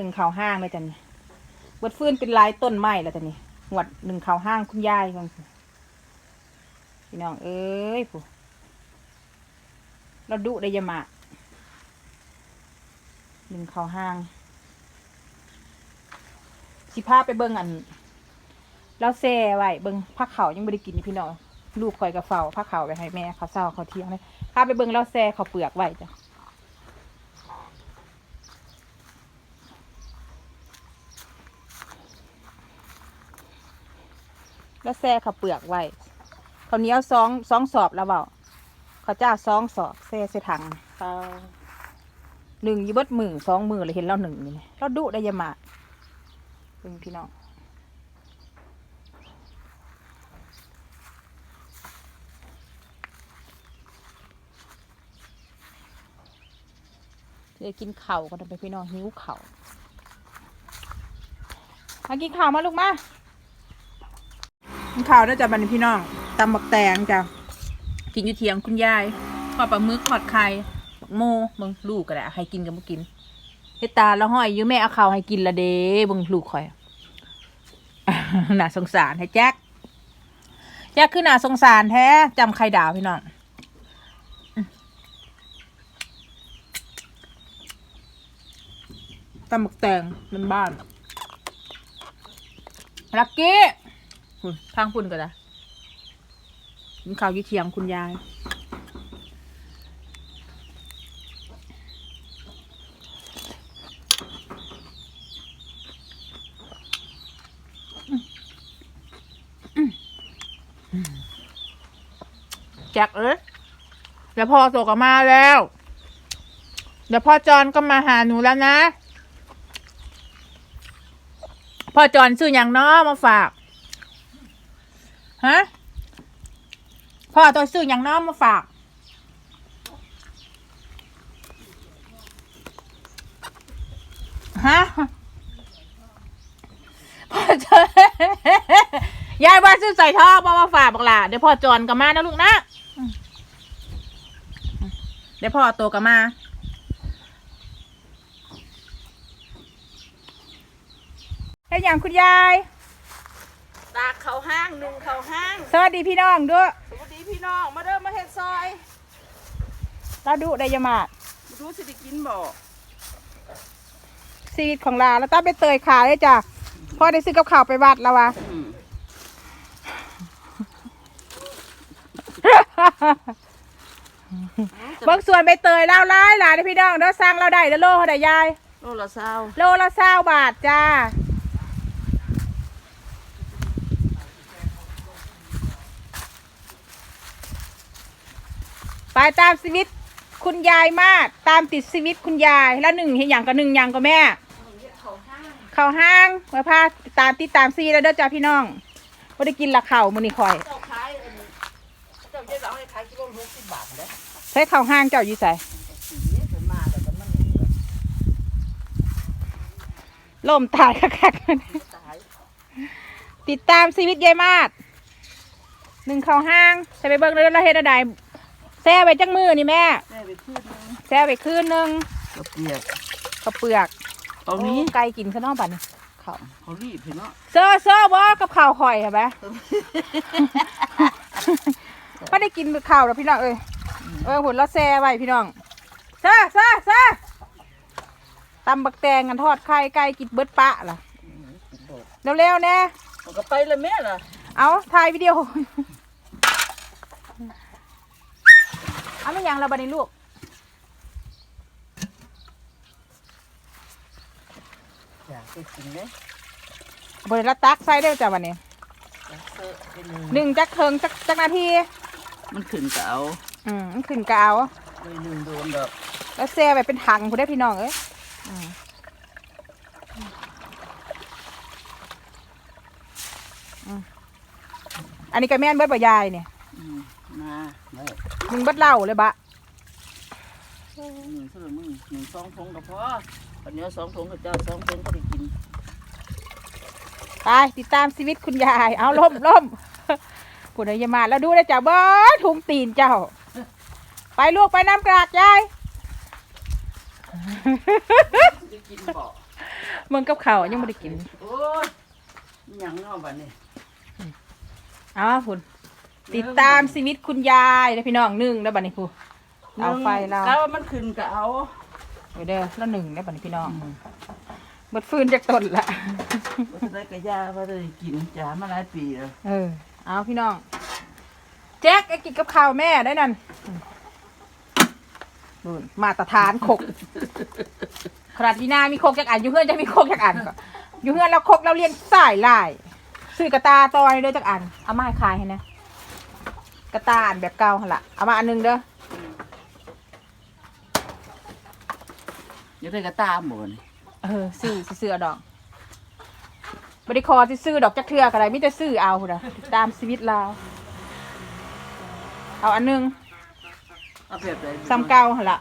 นึ่งข่าวห้างเลยจ้ะนี่บดฟื้นเป็นลายต้นไม้แล้วจ้ะนี่หวดหนึ่งข่าวห้างคุณยายฟังพี่น้องเอ้ยผู้เราดุได้ยามาหนึ่งข่าวห้าง สิพาไปเบิ่งอันแล้วแซ่ไว้เบิ่งผักเขายังไม่ได้กินนี่พี่น้องลูกคอยกระเฝ้าผักเขาไปให้แม่เขาเศร้าเขาเที่ยงเลยพาไปเบิ่งแล้วแซ่เขาเปลือกไว้จ้ะ แล้วแซ่เขาวเปลือกไว้เขาวเหนี้ยวสองสองสอบแล้วเปล่าเขาวเจ้าสองสอบแซ่ใส่ถังค่ะหนึ่งอยี่เบิดมือสองมือเลยเห็นเราหนึ่งนี่เราดุได้ยามาเบิ่งพี่น้องเดี๋ยวกินเข่าวกันไปพี่น้องหิวเข่าวมากินข่าวมาลูกมากิน ข่าวด้วยจ้ะบันพี่น้องตำบักแตงจ้ะกินอยู่เทียงคุณยายทอดปลาหมึกทอดไข่บักโมมึงลูกก็ได้ให้กินกับบ่กินเฮตาแล้วห้อยอยื้แม่เอาข้าวให้กินละเด้บึงลูกคอยน่าสงสารให้แจ็คแจ็คคือน่าสงสารแท้จำไข่ดาวพี่น้องตำบักแตงเป็นบ้านลักกี้ หุ่นทางพุ่นก็ได้กินข้าวยี่เทียงคุณยายแจ็คเอ้ยเดี๋ยวพ่อโตกมาแล้ว เดี๋ยวพ่อจอนก็มาหาหนูแล้วนะ พ่อจอนซื้ออย่างน้อมาฝาก ฮะพ่อตัวซื้ออย่างน้อมมาฝาก ฮะพ่อจอยายว่าซื้อใส่ท่อมามาฝากบอกล่ะเดี๋ยวพ่อจอนกลับมานะลูกนะ เดี๋ยวพ่อโตกลับมาเฮ็ดอย่างคุณยาย ตากเขาห้างหนึ่งเขาห้างสวัสดีพี่น้องด้วยสวัสดีพี่น้องมาเริ่มมาเฮ็ดซอยเราดูได้ยามามาดูสิได้กินบ่ชีวิตของลาแล้วต้าไปเตยขาเลยจ้ะพ่อได้ซื้อกับข้าวไปวัดแล้ววะอืมเบิ่งส่วนไปเตยเล่าร้ายหลานเด้อพี่น้องเด้อสั่งเราได้เด้อโลเท่าไดยายโลละเศร้าโลละเศร้าบาทจ้า ไปตามชีวิตคุณยายมากตามติดชีวิตคุณยายแล้วหนึ่งเห็นอย่างก็หนึ่งอย่างก็แม่ เข้าห้างมาพาตามติดตามซีแล้วเด้อจ้าพี่น้องไม่ได้กินละเข่าวมือนี่คอยเจ้าขายอันนี้เจ้าเจ๊เราให้ขายกิโลละหกสิบบาทเด้อใช้เข่าวห้างเจ้าอยู่ใส่สีนี้เป็นมาแต่ก็มันนี่ล่มตายคักตายๆติดตามชีวิตยายมาดหนึ่งเข่าวห้างใส่ไปเบิ่งเรื่องละเฮ็ดอะไร แซ่ไปจังมือนี่แม่แม่ไปคืนนึงแซ่ไปคืนหนึงกระเปียกข้าวเปลือกเอานี้โไก่กินข้างนอกบัดนี่ข้าวเขารีบเห็นเนาะเซ่อเซ่อบ่กับข้าวข่อยเห็นไหมไม่ได้กินข้าวแล้วพี่น้องเอ้ยเออหุ่นเราแซ่ไว้พี่น้องเซ่อเซ่อเซ่อตำบักแตงกันทอดไข่ไก่กินเบิดปะล่ะเร็วๆแน่มันก็ไปเลยแม่ล่ะเอาถ่ายวิดีโอ เอาไม่ยังเราบันนี้ลูกอยากไปกินเด้บริละตักใส่ได้จ้ะวันนี้อยากเสิร์ฟเป็นหนึ่งหนึ่งจักเทิงจักจักนาทีมันขึ้นก็เอาอืมมันขึ้นกาวเลยหนึ่งโดนดอกแล้วแซ่ไปเป็นถังผู้ได้พี่น้องเอ้ยอืมอืมอันนี้ก็แม่นเบิดบ่ยายเนี่ย อืมมาได้มึงเบิดเหล่าเลยบะหนึ่งเท่าไหร่มึงหนึ่งสองทงก็พอปันนี้สองทงกับเจ้าสองทงก็ได้กินไปติดตามชีวิตคุณยาย เอาล่มล่มผู้ใดอยามาแล้วดูได้จ้ะเบิดถุงตีนเจ้า ไปลูกไปน้ำกรากยายจะกินบ่เมืองกับข้าวยังไม่ได้กินโอ้ยมีหยังเนาะบัดนี้ เอ้าวคุณ ติดตามชีวิตคุณยายนะพี่น้องหนึ่งแล้วบัดนี้พูเอาไฟเราก็ว่ามันขึ้นก็เอาเดี๋ยวเด้อแล้วหนึ่งแล้วบัดนี้พี่น้องเบดฟืนจากต้นละบ่ได้กระยาบ่ได้กินจ้ามาหลายปีแล้วเออ เอาพี่น้อง แจ็คไอ้กินกับข้าวแม่ได้นั่นนู่นมาตรฐานขกขนาดดีนามีโคกจากอันอยู่เพื่อนจะมีโคกจากอันก็อยู่เพื่อนเราโคกเราเรียนสายลายซื้อกระตาตอยเด้อจากอันเอามาให้ขายให้นะ กระตาอันแบบเก่าหั่นละเอามาอันหนึงเด้ออย่าได้กระตามบ่นี่เออซื้อซื้อเอาดอกบริคอที่ซื้อดอกจักเทือกอะไรมิแต่ซื้อเอาพุ่นนะตามชีวิตเราเอาอันหนึง เอาแบบใดซ้ำเก่าหั่นละ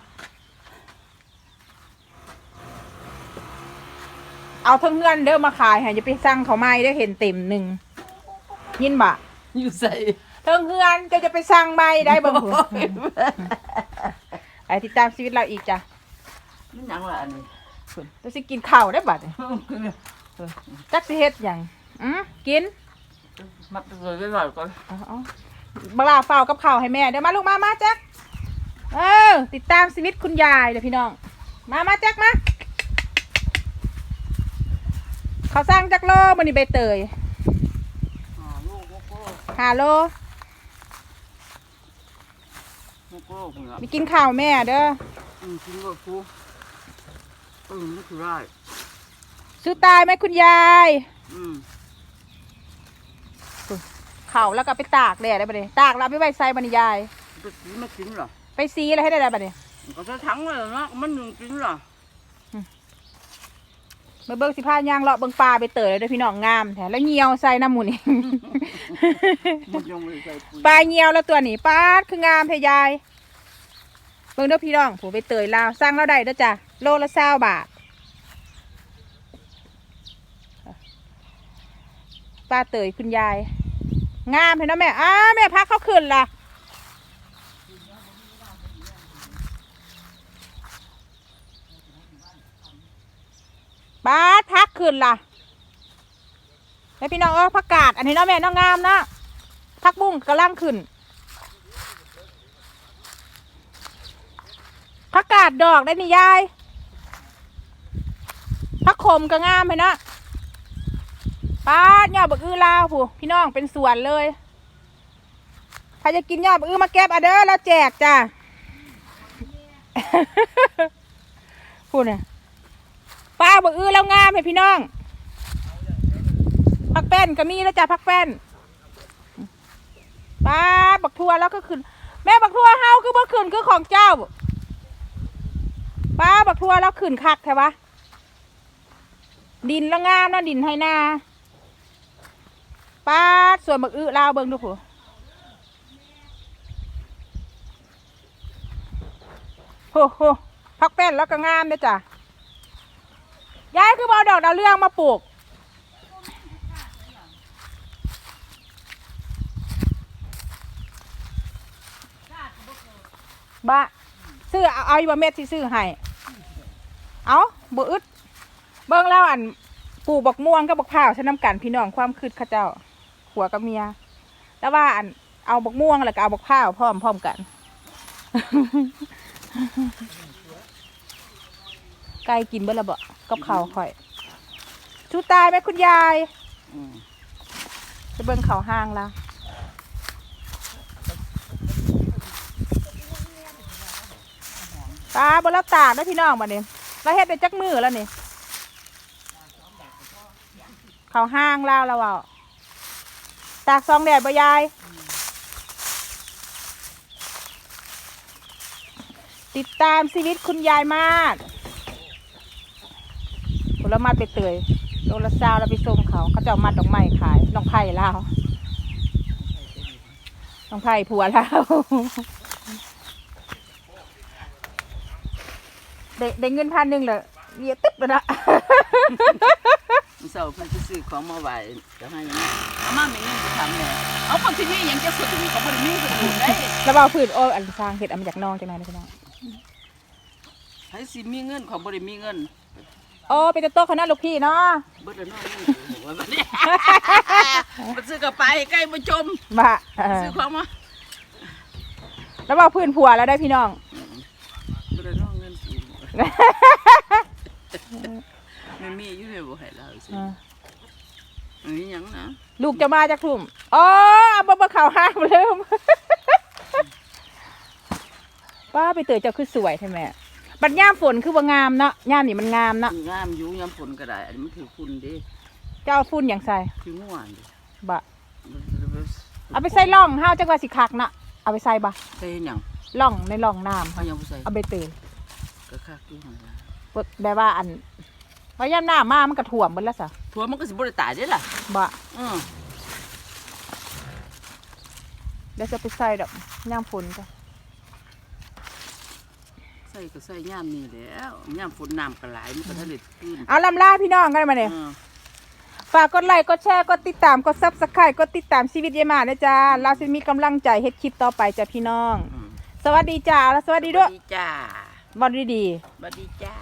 เอาทั้งเงินเด้อมาขายให้จะไปสั่งเขาไม่ได้อเห็นเต็มหนึ่งยินบะ อยู่ใส่ ทั้งเงินจะจะไปสั่งไม่ได้เบ่งหัวไอ้ติดตามชีวิตเราอีกจ้ะมันหยังล่ะอันนี้พุ่นตัวสิกินข้าวได้บัดนี้จักสิเฮ็ดหยังอืมกินมักเลยไว้ก่อนก่อนเอาเอาบังลาเฝ้ากับข้าวให้แม่เดี๋ยวมาลูกมามาแจ็คเออติดตามชีวิตคุณยายเดี๋ยวพี่น้อง มามาแจ็คมาเขาสร้างจักโลมันนี่ใบเตยอ๋อลูกโกโก้ฮาโล โกโก้พุ่นล่ะมีกินข้าวแม่เด้ออืมกินบ่กูอืมมันคือได้สู้ตายไหมคุณยายอืมเข่าแล้วก็ไปตากแดดได้ปะเนี่ยตากแล้วเอาไปไว้ใส่บัดนยาย ไปกินมากินเหรอไปซีอะไรให้ได้ได้ปะเนี่ยมันก็จะทั้งเลยเนาะมันยังกินเหรอมาเบิ้งสิพายางเลาะเบิ้งปลาไปเตยเลยเด้อพี่น้องงามแถมแล้วเงียวใส่น้ำหมูนี่ มันยังไม่ได้ใส่ปุ๋ยปลาเงียวแล้วตัวนี้ปลาดคืองามเพยายเบิ่งเด้อพี่น้องผมไปเตยลาวสร้างเราได้เด้อจ้ะโลละเศร้าบาทป้าเตยคุณยาย งามเห็นไหมแม่อ้าแม่พักเขาขึ้นล่ะป้าดพักขึ้นล่ะแล้วพี่น้องเออผักกาดอันนี้เนาะแม่น้องงามนะพักบุ้งกำลังขึ้น ผักกาดดอกได้นี่ยายผักขมก็งามเห็นะป้าดยอบักอื้อลาวผู้พี่น้องเป็นสวนเลยใครจะกินหยอบักอื้อมาเก็บอเด้อแล้วแจกจ้าพูดเนี่ยป้าบักอื้อแล้วงามเห็นพี่น้องผักแป้นก็มีแล้วจ้าผักแป้นป้าบักทัวแล้วก็ขึ้น แม่บักทัวเฮาคือบ่ขึ้นคือของเจ้า ป้าบักทั่วแล้วขึ้นคักแท้วะ ดินละงามนะดินให้นาป้าส่วนบักอื้อลาวเบิ่งดูผู้โหโหพักแป้นแล้วก็งามเด้อจ้ะยายคือเอาดอกดาวเรืองมาปลูกบ้าซื้อเอาเอาอยู่บ่เม็ดที่ซื้อให้ เอาบ่อึดเบิ่งแล้วอันปลูกบักม่วงกับบักพร้าวใช้น้ำกันพี่น้องความคืดข้าเจ้าผัวกับเมีย แล้วว่าอันเอาบักม่วงแล้วก็เอาบักพร้าวพร้อมพร้อมกัน ไก่กินเบิ่ละบ่กับข้าวข่อยชูตายไหมคุณยายจะเบิ่งเขาห้างละตาบนแล้วตากได้พี่น้องมาเนี่ย เราเฮ็ดได้จักมือแล้วนี่เขาห้างลาวเราเอาตากซองแดดบ่ยาย ติดตามชีวิตคุณยายมากผลไม้ไปเตยโลละซาวเราไปส่งเขาเขาจะเอามัดดอกไม้ขายน้องไผ่ลาวน้องไผ่ผัวลา ได้ได้เงินพันหนึ่งเลยเยียตึ๊บเลยนะมันเศร้าเพิ่นจะซื้อของมาไหวจะให้ยังไงเอามาไม่เงินจะทำเลยเอาคนที่นี่ยังจะสุดที่เขาบ่ได้มีสุดอยู่ได้แล้วเอาผืนโอ้อันสร้างเห็ดเอันมาจากน้องจังไหนนะพี่น้องให้สิมีเงินเขาบ่ได้มีเงินโอ้เป็นตัวโต๊ะคณะลูกพี่เนาะเบิดแล้วเนาะเงินกูว่าบัดนี้มันซื้อกระไปใกล้มาชมบ่าเออซื้อของมาแล้วบอกพื้นผัวแล้วได้พี่น้อง เบิดแล้วเนาะเงินกู มันมีอยู่ในบ่ให้เราสิอ่าอันนี้หยังนะลูกจะมาจากทุ่มอ๋อเอาบ่บ่เข่าห้ามลืมป้าไปเตยเจ้าคือสวยใช่ไหมบัดย่ามฝนคือว่างามเนาะย่ามนี่มันงามเนาะงามอยู่ยามฝนก็ได้ อันนี้มันถือคุณเด้เจ้าเอาฝุ่นอย่างใส่คือม่วนเด้บะเอาไปใส่ล่องห้าวจักว่าสิคักเนาะเอาไปใส่บะใส่เฮ็ดหยังล่องในล่องน้ำเขายังบ่ใส่เอาไปเตย ก็คักอยู่หั่นล่ะแบบว่าอันว่าย่ามหน้ามามันกระถ่วมหมดแล้วสะทั่วมันก็สิบ่ได้ตายเด้ล่ะบะอือเดี๋ยวจะไปใส่ดอกย่ามฝนจ้ะใส่ก็ใส่ยามนี้แหล้วยามฝนน้ำก็หลายมันก็ทะเลขึ้นเอาลำลาพี่น้องกันมาเนี่ย อือ ฝากกดไลค์ กดแชร์ กดติดตาม กดซับสไครต์กดติดตามชีวิตยายมานะจ้า เราจะมีกำลังใจเฮ็ดคลิปต่อไปจ้ะพี่น้อง อือสวัสดีจ้า แล้วสวัสดีด้วย สวัสดีจ้า บอลดี สวัสดีจ้า